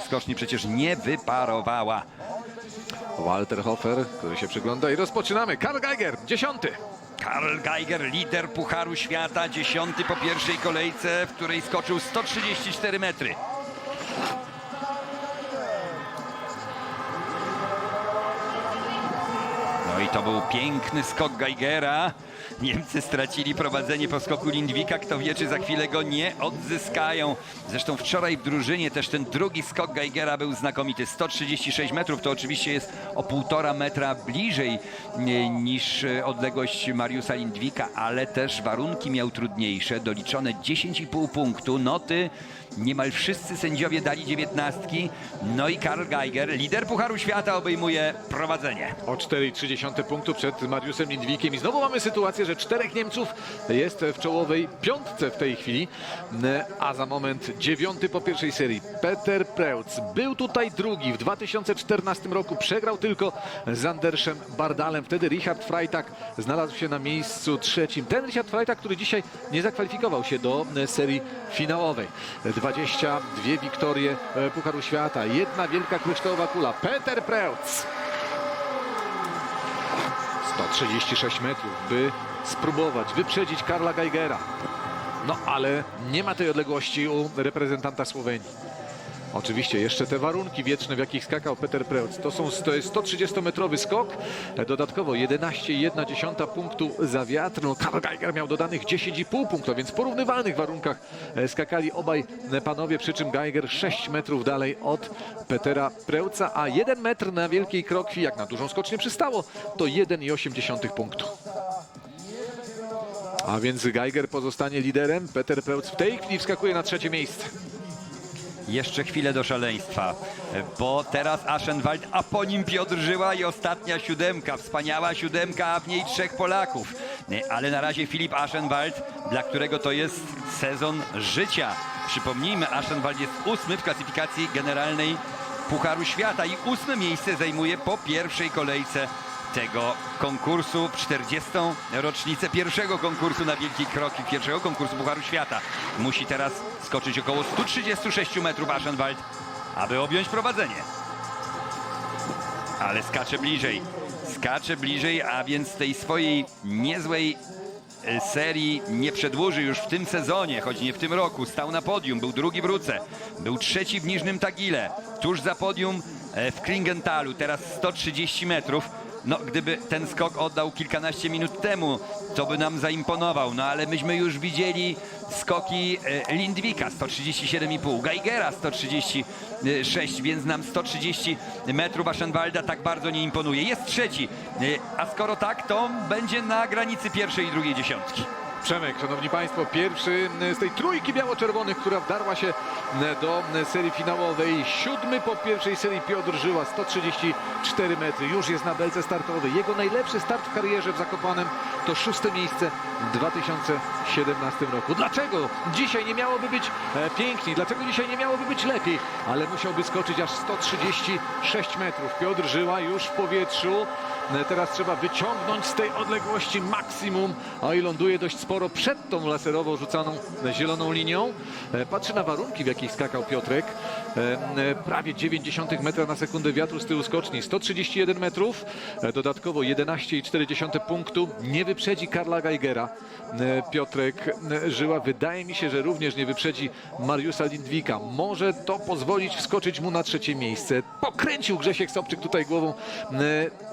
skoczni przecież nie wyparowała. Walter Hofer, który się przygląda i rozpoczynamy. Karl Geiger, dziesiąty. Karl Geiger, lider Pucharu Świata, dziesiąty po pierwszej kolejce, w której skoczył 134 metry. No i to był piękny skok Geigera. Niemcy stracili prowadzenie po skoku Lindwika. Kto wie, czy za chwilę go nie odzyskają. Zresztą wczoraj w drużynie też ten drugi skok Geigera był znakomity. 136 metrów to oczywiście jest o półtora metra bliżej niż e, odległość Mariusa Lindwika, ale też warunki miał trudniejsze. Doliczone 10,5 punktu. Noty niemal wszyscy sędziowie dali dziewiętnastki. No i Karl Geiger, lider Pucharu Świata, obejmuje prowadzenie. O 4,3 punktu przed Mariusem Lindwikiem. I znowu mamy sytuację, że czterech Niemców jest w czołowej piątce w tej chwili. A za moment dziewiąty po pierwszej serii. Peter Preutz był tutaj drugi. W 2014 roku przegrał tylko z Anderszem Bardalem. Wtedy Richard Freitag znalazł się na miejscu trzecim. Ten Richard Freitag, który dzisiaj nie zakwalifikował się do serii finałowej. 22 wiktorie e, Pucharu Świata. Jedna wielka kryształowa kula. Peter Preutz. 136 metrów, by spróbować wyprzedzić Karla Geigera. No ale nie ma tej odległości u reprezentanta Słowenii. Oczywiście jeszcze te warunki wieczne, w jakich skakał Peter Preutz. To, są, to jest 130-metrowy skok, dodatkowo 11,1 punktu za wiatr. No, Karl Geiger miał dodanych 10,5 punktu, więc w porównywalnych warunkach e, skakali obaj panowie, przy czym Geiger 6 metrów dalej od Petera Preutza, a 1 metr na wielkiej krokwi, jak na dużą skocznię przystało, to 1,8 punktu. A więc Geiger pozostanie liderem, Peter Preutz w tej chwili wskakuje na trzecie miejsce. Jeszcze chwilę do szaleństwa, bo teraz Aschenwald, a po nim Piotr Żyła i ostatnia siódemka, wspaniała siódemka, a w niej trzech Polaków. Ale na razie Filip Aschenwald, dla którego to jest sezon życia. Przypomnijmy, Aschenwald jest ósmy w klasyfikacji generalnej Pucharu Świata i ósme miejsce zajmuje po pierwszej kolejce tego konkursu w 40. rocznicę pierwszego konkursu na Wielkiej Kroki, pierwszego konkursu Pucharu Świata. Musi teraz skoczyć około 136 metrów Aschenwald, aby objąć prowadzenie. Ale skacze bliżej. Skacze bliżej, a więc tej swojej niezłej e, serii nie przedłuży już w tym sezonie, choć nie w tym roku. Stał na podium, był drugi w Ruce, był trzeci w Niżnym Tagile, tuż za podium e, w Kringentalu, teraz 130 metrów. No, gdyby ten skok oddał kilkanaście minut temu, to by nam zaimponował. No, ale myśmy już widzieli skoki e, Lindwika 137,5, Geigera 136, więc nam 130 metrów Aschenwalda tak bardzo nie imponuje. Jest trzeci, e, a skoro tak, to będzie na granicy pierwszej i drugiej dziesiątki. Przemek, szanowni państwo, pierwszy z tej trójki biało-czerwonych, która wdarła się do serii finałowej. Siódmy po pierwszej serii Piotr Żyła, 134 metry. Już jest na belce startowej. Jego najlepszy start w karierze w Zakopanem to szóste miejsce w 2017 roku. Dlaczego dzisiaj nie miałoby być e, piękniej? Dlaczego dzisiaj nie miałoby być lepiej? Ale musiałby skoczyć aż 136 metrów. Piotr Żyła już w powietrzu. E, Teraz trzeba wyciągnąć z tej odległości maksimum, a i ląduje dość sporo przed tą laserowo rzucaną zieloną linią. E, Patrzy na warunki, w jakich skakał Piotrek. E, e, Prawie 0,9 metra na sekundę wiatru z tyłu skoczni. 131 metrów, dodatkowo 11,4 punktu. Nie wyprzedzi Karla Geigera. Piotrek Żyła. Wydaje mi się, że również nie wyprzedzi Mariusa Lindwika. Może to pozwolić wskoczyć mu na trzecie miejsce. Pokręcił Grzesiek Sobczyk tutaj głową.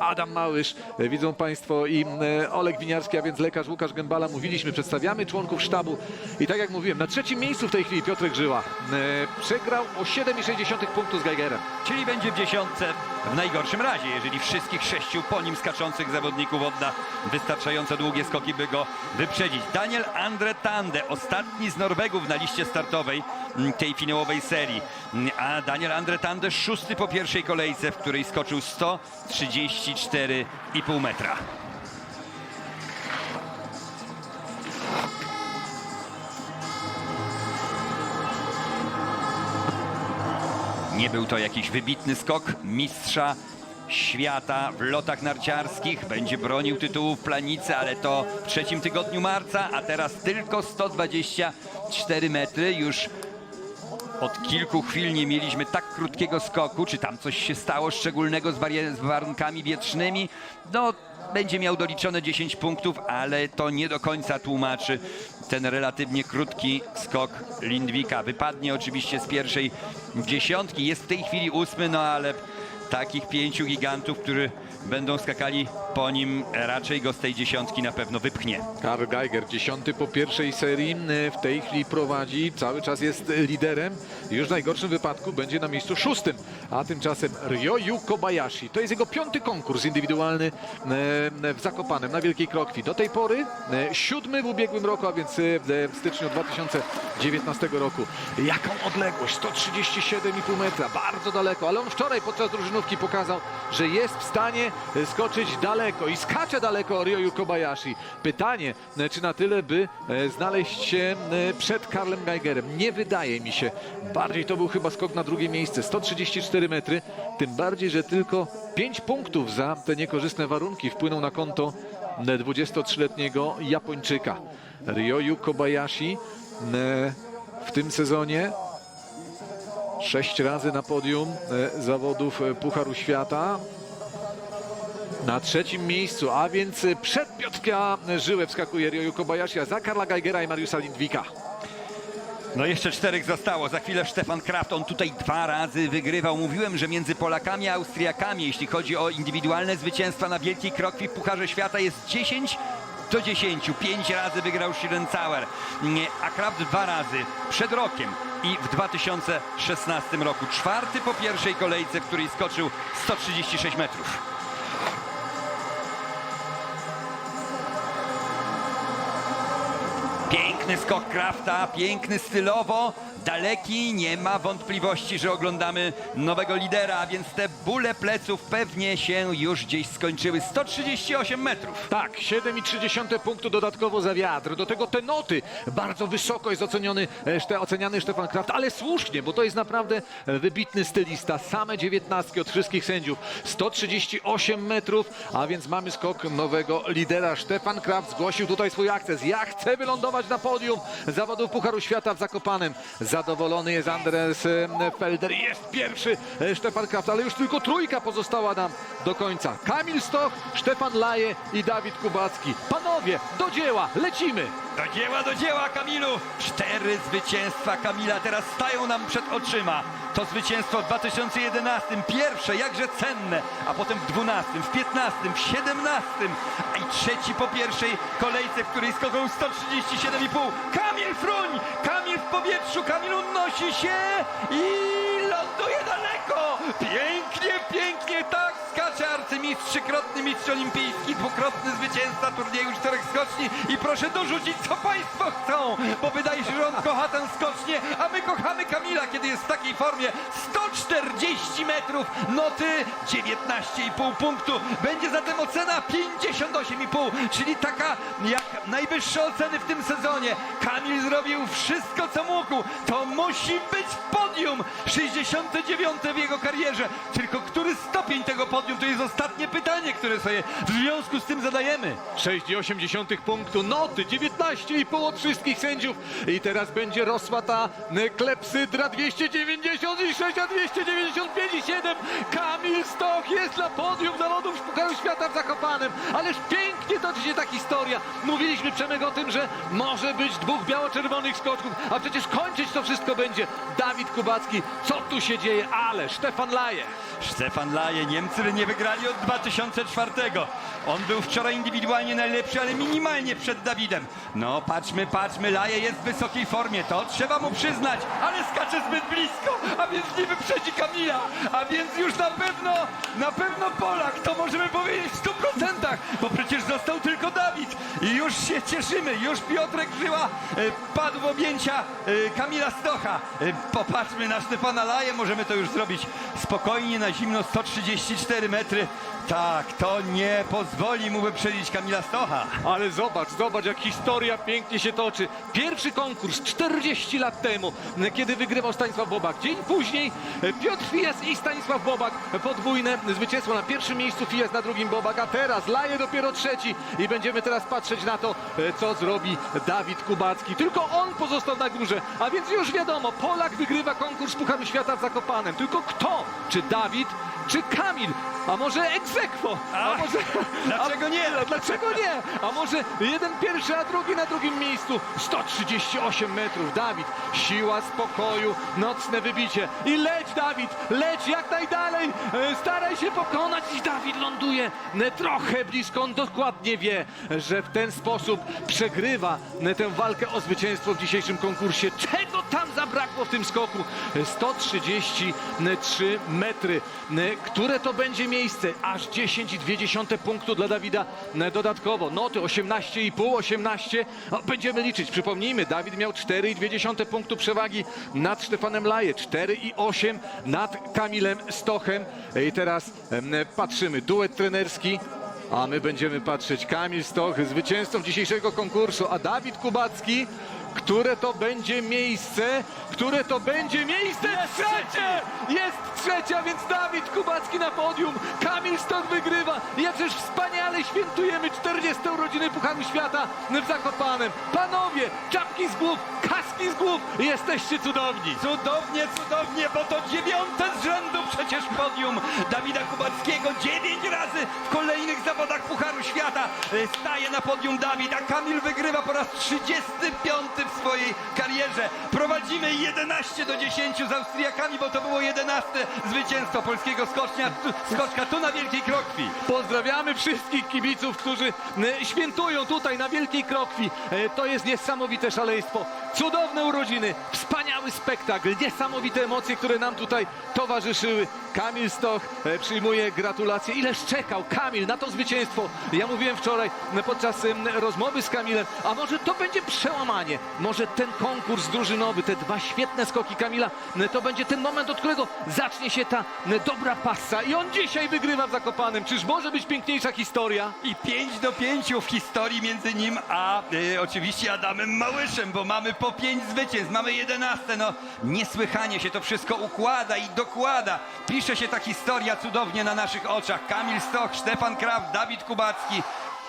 Adam Małysz, e, widzą Państwo i e, Olek Winiarski, a więc lekarz Łukasz Gębala. Mówiliśmy, przedstawiamy członków sztabu i tak jak mówiłem, na trzecim miejscu w tej chwili Piotrek Żyła. E, Przegrał o 7,6 punktu z Geigerem. Czyli będzie w dziesiątce w najgorszym razie, jeżeli wszystkich sześciu po nim skaczących zawodników odda wystarczająco długie skoki, by go wyprzedzić. Daniel Andre Tande, ostatni z Norwegów na liście startowej mm, tej finałowej serii. Mm, A Daniel Andre Tande szósty po pierwszej kolejce, w której skoczył 134,5 metra. Nie był to jakiś wybitny skok mistrza świata w lotach narciarskich. Będzie bronił tytułu w planicy, ale to w trzecim tygodniu marca, a teraz tylko 124 metry. Już od kilku chwil nie mieliśmy tak krótkiego skoku. Czy tam coś się stało szczególnego z, z warunkami wietrznymi? No, będzie miał doliczone 10 punktów, ale to nie do końca tłumaczy ten relatywnie krótki skok Lindwika. Wypadnie oczywiście z pierwszej dziesiątki. Jest w tej chwili ósmy, no ale takich pięciu gigantów, którzy będą skakali po nim, raczej go z tej dziesiątki na pewno wypchnie. Karl Geiger, dziesiąty po pierwszej serii, e, w tej chwili prowadzi, cały czas jest liderem. Już w najgorszym wypadku będzie na miejscu szóstym, a tymczasem Ryoyu Kobayashi. To jest jego piąty konkurs indywidualny e, w Zakopanem na Wielkiej Krokwi. Do tej pory siódmy w ubiegłym roku, a więc w styczniu 2019 roku. Jaką odległość? 137,5 metra, bardzo daleko, ale on wczoraj podczas drużynówki pokazał, że jest w stanie skoczyć daleko i skacze daleko Ryoyu Kobayashi. Pytanie, czy na tyle, by e, znaleźć się e, przed Karlem Geigerem? Nie wydaje mi się. Bardziej to był chyba skok na drugie miejsce. 134 metry, tym bardziej, że tylko 5 punktów za te niekorzystne warunki wpłyną na konto e, 23-letniego Japończyka. Ryoyu Kobayashi e, w tym sezonie sześć razy na podium zawodów Pucharu Świata. Na trzecim miejscu, a więc przed Piotrka Żyłę wskakuje Ryoyu Kobayashi, a za Karla Geigera i Mariusza Lindwika. No jeszcze czterech zostało. Za chwilę Stefan Kraft. On tutaj dwa razy wygrywał. Mówiłem, że między Polakami a Austriakami, jeśli chodzi o indywidualne zwycięstwa na Wielkiej Krokwi w Pucharze Świata jest 10 do 10. Pięć razy wygrał Schlierenzauer, Nie, a Kraft dwa razy przed rokiem i w 2016 roku. Czwarty po pierwszej kolejce, w której skoczył 136 metrów. Piękny skok Krafta, piękny stylowo, daleki, nie ma wątpliwości, że oglądamy nowego lidera, więc te bóle pleców pewnie się już gdzieś skończyły. 138 metrów. Tak, 7,3 punktu dodatkowo za wiatr. Do tego te noty. Bardzo wysoko jest oceniony, e, oceniany Stefan Kraft, ale słusznie, bo to jest naprawdę wybitny stylista. Same dziewiętnastki od wszystkich sędziów. 138 metrów, a więc mamy skok nowego lidera. Stefan Kraft zgłosił tutaj swój akces. Ja chcę wylądować na podium zawodów Pucharu Świata w Zakopanem. Zadowolony jest Andres Felder. Jest pierwszy e, Stefan Kraft, ale już tylko trójka pozostała nam do końca. Kamil Stoch, Stefan Laje i Dawid Kubacki. Panowie, do dzieła, lecimy! Do dzieła, do dzieła, Kamilu! Cztery zwycięstwa Kamila teraz stają nam przed oczyma. To zwycięstwo w 2011, pierwsze, jakże cenne, a potem w 12, w 15, w 17, a i trzeci po pierwszej kolejce, w której skokał 137,5. Kamil Fruń! Kamil w powietrzu, Kamil unosi się i ląduje daleko! Pięknie, pięknie, tak skacze arcymistrz, trzykrotny mistrz olimpijski, dwukrotny zwycięzca turnieju czterech skoczni i proszę dorzucić, co państwo chcą, bo wydaje się, że on kocha tę skocznię, a my kochamy Kamila, kiedy jest w takiej formie. 140 metrów, noty 19,5 punktu, będzie zatem ocena 58,5, czyli taka jak najwyższe oceny w tym sezonie. Kamil zrobił wszystko, co mógł, to musi być podium, 69 w jego karierze, tylko który stopień tego podium, to jest ostatnie pytanie, które sobie w związku z tym zadajemy. 6,8 punktu, noty 19,5 od wszystkich sędziów. I teraz będzie rosła ta klepsydra 296, a 295 i 7. Kamil Stoch jest na podium zawodów Pucharu Świata w Zakopanem. Ależ pięknie toczy się ta historia. Mówiliśmy Przemek o tym, że może być dwóch biało-czerwonych skoczków, a przecież kończyć to wszystko będzie Dawid Kubacki. Co tu się dzieje? Ale Stefan Laje. Stefan Laje, Niemcy nie wygrali od 2004. On był wczoraj indywidualnie najlepszy, ale minimalnie przed Dawidem. No patrzmy, patrzmy, Laje jest w wysokiej formie, to trzeba mu przyznać, ale skacze zbyt blisko, a więc nie wyprzedzi Kamila, a więc już na pewno, na pewno Polak, to możemy powiedzieć w 100%, bo przecież został tylko Dawid i już się cieszymy, już Piotrek Żyła e, padł w objęcia e, Kamila Stocha. E, popatrzmy na Stefana Laje, możemy to już zrobić spokojnie, na zimno, 134 metry. Tak, to nie pozwoli mu wyprzedzić Kamila Stocha. Ale zobacz, zobacz jak historia pięknie się toczy. Pierwszy konkurs 40 lat temu, kiedy wygrywał Stanisław Stanisław Bobak. Dzień później Piotr Fijas i Stanisław Bobak. Podwójne zwycięstwo na pierwszym miejscu, Fijas na drugim Bobak, a teraz Laje dopiero trzeci i będziemy teraz patrzeć na to, e, co zrobi Dawid Kubacki. Tylko on pozostał na górze, a więc już wiadomo, Polak wygrywa konkurs Pucharu Świata w Zakopanem. Tylko kto? Czy Dawid, czy Kamil? A może egzekwo? A może... dlaczego nie? A dlaczego nie? A może jeden pierwszy, a drugi na drugim miejscu? 138 metrów. Dawid, siła spokoju, nocne wybicie. I leć, Dawid, leć jak najdalej. E, Staraj się pokonać i Dawid ląduje trochę blisko. On dokładnie wie, że w ten sposób przegrywa tę walkę o zwycięstwo w dzisiejszym konkursie. Czego tam zabrakło w tym skoku? E, 133 metry. Które to będzie miejsce? Aż 10,2 punktu dla Dawida dodatkowo. Noty 18,5, 18. O, Będziemy liczyć. Przypomnijmy, Dawid miał 4,2 punktu przewagi nad Stefanem Laje, 4,8 nad Kamilem Stochem. I teraz patrzymy. Duet trenerski. A my będziemy patrzeć. Kamil Stoch, zwycięzcą dzisiejszego konkursu, a Dawid Kubacki, które to będzie miejsce, które to będzie miejsce trzecie! Jest trzecia, więc Dawid Kubacki na podium, Kamil Stoch wygrywa. Jakżeż wspaniale świętujemy 40 urodziny Pucharu Świata w Zakopanem. Panowie, czapki z głów, kaski z głów, jesteście cudowni. Cudownie, cudownie, bo to dziewiąte z rzędu przecież podium Dawida Kubackiego. Dziewięć razy w kolejnych zawodach Pucharu Świata e, staje na podium Dawid, a Kamil wygrywa po raz 35 w swojej karierze. Prowadzimy 11 do 10 z Austriakami, bo to było 11 zwycięstwo polskiego skocznia, skoczka tu na Wielkiej Krokwi. Pozdrawiamy wszystkich kibiców, którzy e, świętują tutaj na Wielkiej Krokwi. E, To jest niesamowite szaleństwo. Cudowne urodziny, wspaniały spektakl, niesamowite emocje, które nam tutaj towarzyszyły. Kamil Stoch przyjmuje gratulacje. Ileż czekał Kamil na to zwycięstwo. Ja mówiłem wczoraj e, podczas em, rozmowy z Kamilem, a może to będzie przełamanie. Może ten konkurs drużynowy, te dwa świetne skoki Kamila, e, to będzie ten moment, od którego zacznie się ta dobra passa. I on dzisiaj wygrywa w Zakopanem. Czyż może być piękniejsza historia? I 5 do 5 w historii między nim a e, oczywiście Adamem Małyszem, bo mamy po 5 zwycięstw, mamy 11. No niesłychanie się to wszystko układa i dokłada. Pisze się ta historia cudownie na naszych oczach. Kamil Stoch, Stefan Kraft, Dawid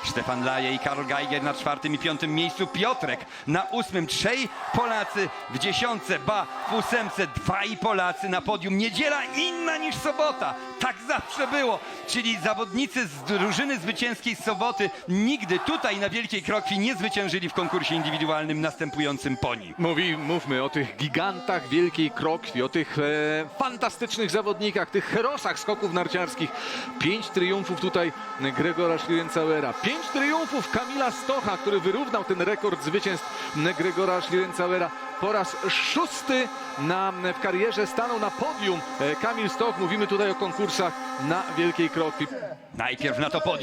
Stefan Laje i Karol Geiger na czwartym i piątym miejscu, Piotrek na ósmym, trzej Polacy w dziesiątce, ba w ósemce, dwaj Polacy na podium. Niedziela inna niż sobota, tak zawsze było, czyli zawodnicy z drużyny zwycięskiej z soboty nigdy tutaj na Wielkiej Krokwi nie zwyciężyli w konkursie indywidualnym następującym po nim. Mówi, mówmy o tych gigantach Wielkiej Krokwi, o tych e, fantastycznych zawodnikach, tych herosach skoków narciarskich. Pięć triumfów tutaj Gregora Schlierencauera. Pięć triumfów Kamila Stocha, który wyrównał ten rekord zwycięstw Gregora Schlierencauera. Po raz szósty na, w karierze stanął na podium e, Kamil Stoch. Mówimy tutaj o konkursach na Wielkiej Krokwi. Najpierw na to podium